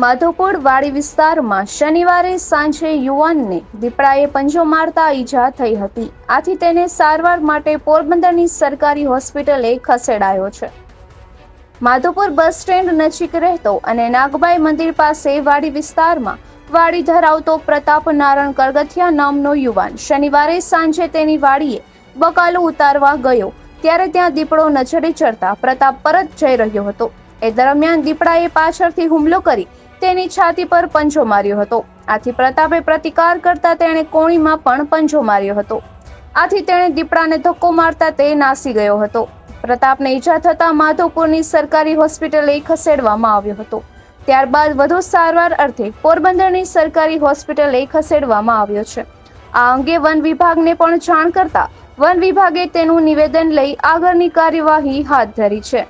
માધોપુર વાડી વિસ્તારમાં શનિવારે સાંજે યુવાનને દીપડાએ પંજો મારતા ઈજા થઈ હતી. આથી તેને સારવાર માટે પોરબંદરની સરકારી હોસ્પિટલે ખસેડાયો છે. માધોપુર બસ સ્ટેન્ડ નજીક રહેતો અને નાગબાઈ મંદિર પાસે વાડી વિસ્તારમાં વાડી ધરાવતો પ્રતાપ નારાયણ કરગથિયા નામનો યુવાન શનિવારે સાંજે તેની વાડીએ બકાલો ઉતારવા ગયો. ત્યારે ત્યાં દીપડો નજરે ચડતા પ્રતાપ પરત જઈ રહ્યો હતો. એ દરમિયાન દીપડાએ પાછળથી હુમલો કરી તેની છાતી પર પંજો માર્યો હતો. આથી પ્રતાપે પ્રતિકાર કરતા તેણે કોણીમાં પણ પંજો માર્યો હતો. આથી તેણે દીપડાને ધક્કો મારતા તે નાસી ગયો હતો. પ્રતાપને ઈજા થતા માધવપુરની સરકારી હોસ્પિટલે ખસેડવામાં આવ્યો હતો. ત્યારબાદ વધુ સારવાર અર્થે પોરબંદરની સરકારી હોસ્પિટલે ખસેડવામાં આવ્યો છે. આ અંગે વન વિભાગને પણ જાણ કરતા વન વિભાગે તેનું નિવેદન લઈ આગળની કાર્યવાહી હાથ ધરી છે.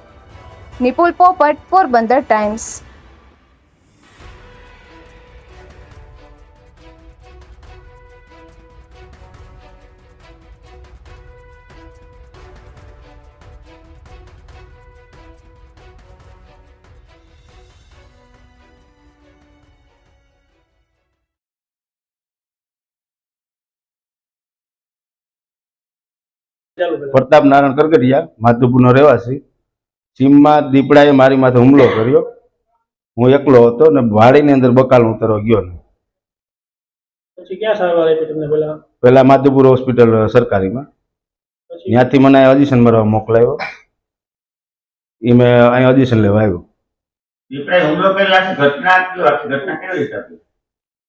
નિપુલ પોપટ, પોરબંદર ટાઈમ્સ. પ્રતાપ નારાયણ કરગડિયા માધુપુરનો રહેવાસી. ચીમમાં દીપડાએ મારી માથે હુમલો કર્યો. હું એકલો હતો ને વાડીની અંદર બકાલ ઉતરવા ગયો ને. પછી ક્યાં સારવાર આપી તમને પેલા માધુપુર હોસ્પિટલ સરકારીમાં. ત્યાંથી મને ઓડિશન મારવા મોકલાયો. એ મેં અહીં ઓડિશન લેવા આવ્યો.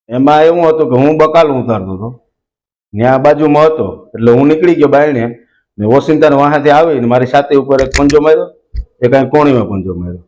એમાં એવું હતું કે હું બકાલ ઉતારતો હતો. ત્યાં બાજુમાં હતો એટલે હું નીકળી ગયો બાયણે. ને વોશિંગ્ટન વાહાથી આવીને મારી છાતી ઉપર એક પંજો માર્યો એ કાંઈ કોણીમાં પંજો માર્યો.